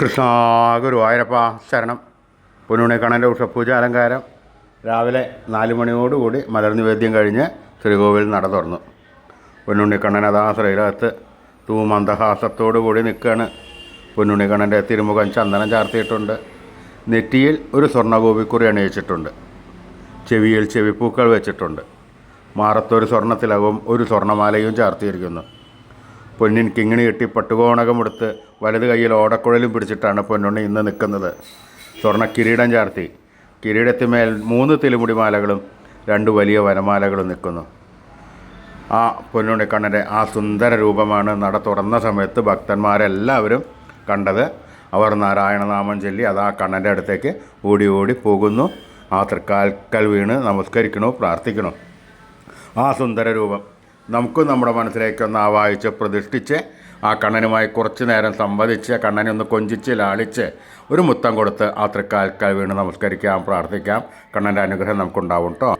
കൃഷ്ണ ഗുരുവായൂരപ്പ ശരണം. പൊന്നുണിക്കണ്ണന്റെ ഉഷപ്പൂജ അലങ്കാരം. രാവിലെ നാല് മണിയോടുകൂടി മലർനിവേദ്യം കഴിഞ്ഞ് ശ്രീകോവിൽ നട തുറന്നു. പൊന്നുണ്ണിക്കണ്ണൻ അതാ ശ്രീരകത്ത് തൂമന്ദഹാസത്തോടു കൂടി നിൽക്കുകയാണ്. പൊന്നുണ്ണിക്കണ്ണന്റെ തിരുമുഖം ചന്ദനം ചാർത്തിയിട്ടുണ്ട്. നെറ്റിയിൽ ഒരു സ്വർണഗോപിക്കുറി അണിയിച്ചിട്ടുണ്ട്. ചെവിയിൽ ചെവിപ്പൂക്കൾ വെച്ചിട്ടുണ്ട്. മാറത്തൊരു സ്വർണത്തിലകവും ഒരു സ്വർണമാലയും ചാർത്തിയിരിക്കുന്നു. പൊന്നിൻ കിങ്ങിണി കെട്ടി പട്ടുകോണകമെടുത്ത് വലത് കൈയിൽ ഓടക്കുഴലും പിടിച്ചിട്ടാണ് പൊന്നുണ്ണി ഇന്ന് നിൽക്കുന്നത്. സ്വർണ കിരീടം ചാർത്തി. കിരീടത്തിന്മേൽ മൂന്ന് തിലുമുടിമാലകളും രണ്ട് വലിയ വനമാലകളും നിൽക്കുന്നു. ആ പൊന്നുണ്ണിക്കണ്ണന്റെ ആ സുന്ദര രൂപമാണ് നട തുറന്ന സമയത്ത് ഭക്തന്മാരെല്ലാവരും കണ്ടത്. അവർ നാരായണനാമം ചൊല്ലി അത് ആ കണ്ണന്റെ അടുത്തേക്ക് ഓടി ഓടി പോകുന്നു. ആ തൃക്കാൽക്കൽ വീണ് നമസ്കരിക്കണോ പ്രാർത്ഥിക്കണോ. ആ സുന്ദര രൂപം. നമുക്കും നമ്മുടെ മനസ്സിലേക്കൊന്ന് വായിച്ച് പ്രതിഷ്ഠിച്ച് ആ കണ്ണനുമായി കുറച്ച് നേരം സംവദിച്ച് കണ്ണനെ ഒന്ന് കൊഞ്ചിച്ച് ലാളിച്ച് ഒരു മുത്തം കൊടുത്ത് ആ തൃക്കാൽക്കാൽ വീണ് നമസ്കരിക്കാം പ്രാർത്ഥിക്കാം. കണ്ണന്റെ അനുഗ്രഹം നമുക്കുണ്ടാവും കേട്ടോ